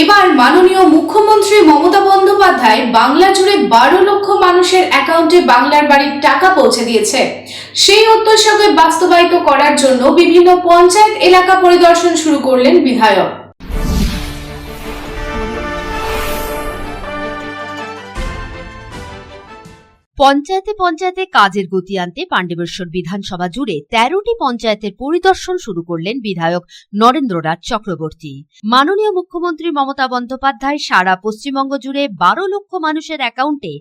এবার মাননীয় মুখ্যমন্ত্রী মমতা বন্দ্যোপাধ্যায় বাংলা জুড়ে বারো লক্ষ মানুষের অ্যাকাউন্টে বাংলার বাড়ির টাকা পৌঁছে দিয়েছে। সেই উদ্দেশ্যকে বাস্তবায়িত করার জন্য বিভিন্ন পঞ্চায়েত এলাকা পরিদর্শন শুরু করলেন বিধায়ক। পঞ্চায়েতে পঞ্চায়েতে কাজের গতি আনতে পাণ্ডবেশ্বর বিধানসভা জুড়ে তেরোটি পঞ্চায়েতের পরিদর্শন শুরু করলেন বিধায়ক নরেন্দ্রনাথ চক্রবর্তী। মাননীয় মুখ্যমন্ত্রী মমতা বন্দ্যোপাধ্যায় সারা পশ্চিমবঙ্গ জুড়ে বারো লক্ষ মানুষের অ্যাকাউন্টে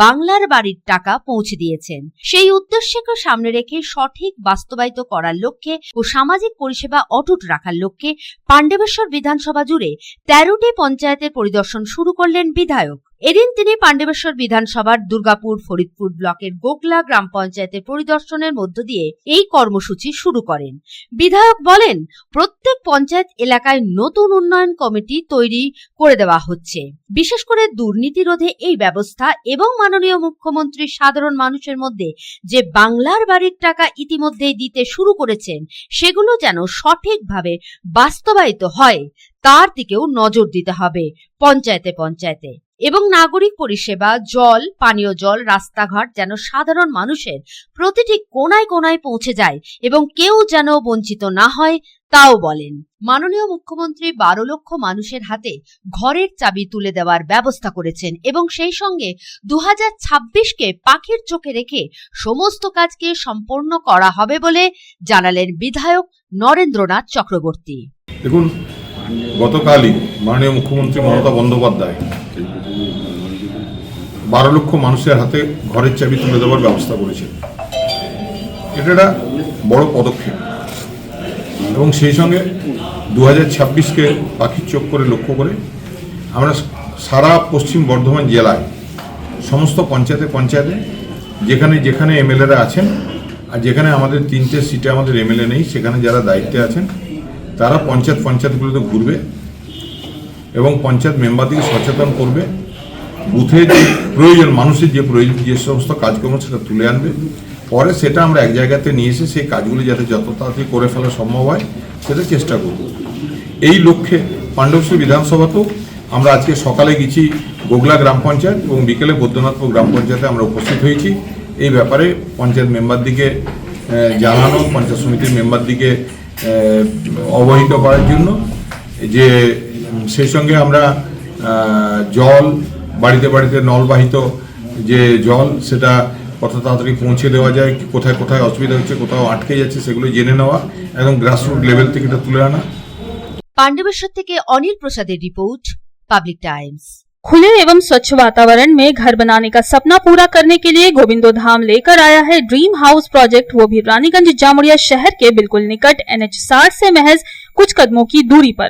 বাংলার বাড়ির টাকা পৌঁছে দিয়েছেন। সেই উদ্দেশ্যকে সামনে রেখে সঠিক বাস্তবায়িত করার লক্ষ্যে ও সামাজিক পরিষেবা অটুট রাখার লক্ষ্যে পাণ্ডবেশ্বর বিধানসভা জুড়ে তেরোটি পঞ্চায়েতের পরিদর্শন শুরু করলেন বিধায়ক। এদিন তিনি পাণ্ডবেশ্বর বিধানসভার দুর্গাপুর ফরিদপুর ব্লকের গোকলা গ্রাম পঞ্চায়েতের পরিদর্শনের মধ্য দিয়ে এই কর্মসূচি শুরু করেন। বিধায়ক বলেন, প্রত্যেক পঞ্চায়েত এলাকায় নতুন উন্নয়ন কমিটি তৈরি করে দেওয়া হচ্ছে। বিশেষ করে দুর্নীতি রোধে এই ব্যবস্থা এবং মাননীয় মুখ্যমন্ত্রী সাধারণ মানুষের মধ্যে যে বাংলার বাড়ির টাকা ইতিমধ্যেই দিতে শুরু করেছেন, সেগুলো যেন সঠিকভাবে বাস্তবায়িত হয়, তার দিকেও নজর দিতে হবে পঞ্চায়েতে পঞ্চায়েতে। এবং নাগরিক পরিষেবা, জল, পানীয় জল, রাস্তাঘাট যেন সাধারণ মানুষের প্রতিটি কোনায় কোনায় পৌঁছে যায় এবং কেউ যেন বঞ্চিত না হয়, তাও বলেন। মাননীয় মুখ্যমন্ত্রী বারো লক্ষ মানুষের হাতে ঘরের চাবি তুলে দেওয়ার ব্যবস্থা করেছেন এবং সেই সঙ্গে দু হাজার ছাব্বিশকে পাখির চোখে রেখে সমস্ত কাজকে সম্পন্ন করা হবে বলে জানালেন বিধায়ক নরেন্দ্রনাথ চক্রবর্তী। দেখুন, গতকালই মাননীয় মুখ্যমন্ত্রী মমতা বন্দ্যোপাধ্যায় বারো লক্ষ মানুষের হাতে ঘরের চাবি তুলে দেওয়ার ব্যবস্থা করেছেন এটা একটা বড় পদক্ষেপ। এবং সেই সঙ্গে দু হাজার ছাব্বিশকে পাখির চোখ করে লক্ষ্য করে আমরা সারা পশ্চিম বর্ধমান জেলায়, সমস্ত পঞ্চায়েতে পঞ্চায়েতে, যেখানে যেখানে এমএলএরা আছেন আর যেখানে আমাদের তিনটে সিটে আমাদের এমএলএ নেই, সেখানে যারা দায়িত্বে আছেন, তারা পঞ্চায়েত পঞ্চায়েতগুলোতে ঘুরবে এবং পঞ্চায়েত মেম্বারদেরকে সচেতন করবে। বুথে যে প্রয়োজন, মানুষের যে প্রয়োজন, যে সমস্ত কাজকর্ম সেটা তুলে আনবে। পরে সেটা আমরা এক জায়গাতে নিয়ে এসে সেই কাজগুলি যাতে যত তাড়াতাড়ি করে ফেলা সম্ভব হয়, সেটা চেষ্টা করব। এই লক্ষ্যে পাণ্ডবশ্রী বিধানসভাতেও আমরা আজকে সকালে গেছি গোগলা গ্রাম পঞ্চায়েত এবং বিকেলে বৈদ্যনাথপুর গ্রাম পঞ্চায়েতে আমরা উপস্থিত হয়েছি। এই ব্যাপারে পঞ্চায়েত মেম্বারদিকে জানানো, পঞ্চায়েত সমিতির মেম্বারদিকে অবহিত করার জন্য যে সেই সঙ্গে আমরা জল বাড়িতে বাড়িতে নলবাহিত যে জল সেটা কত তাড়াতাড়ি পৌঁছে দেওয়া যায় কোথায় কোথায় অসুবিধা হচ্ছে কোথাও আটকে যাচ্ছে সেগুলো জেনে নেওয়া একদম গ্রাসরুট লেভেল থেকে এটা তুলে আনা পাণ্ডবেশ্বর থেকে অনিল প্রসাদের রিপোর্ট পাবলিক টাইমস खुले एवं स्वच्छ वातावरण में घर बनाने का सपना पूरा करने के लिए गोविंदो धाम लेकर आया है ड्रीम हाउस प्रोजेक्ट वो भी रानीगंज जामुड़िया शहर के बिल्कुल निकट एनएच 60 से महज कुछ कदमों की दूरी पर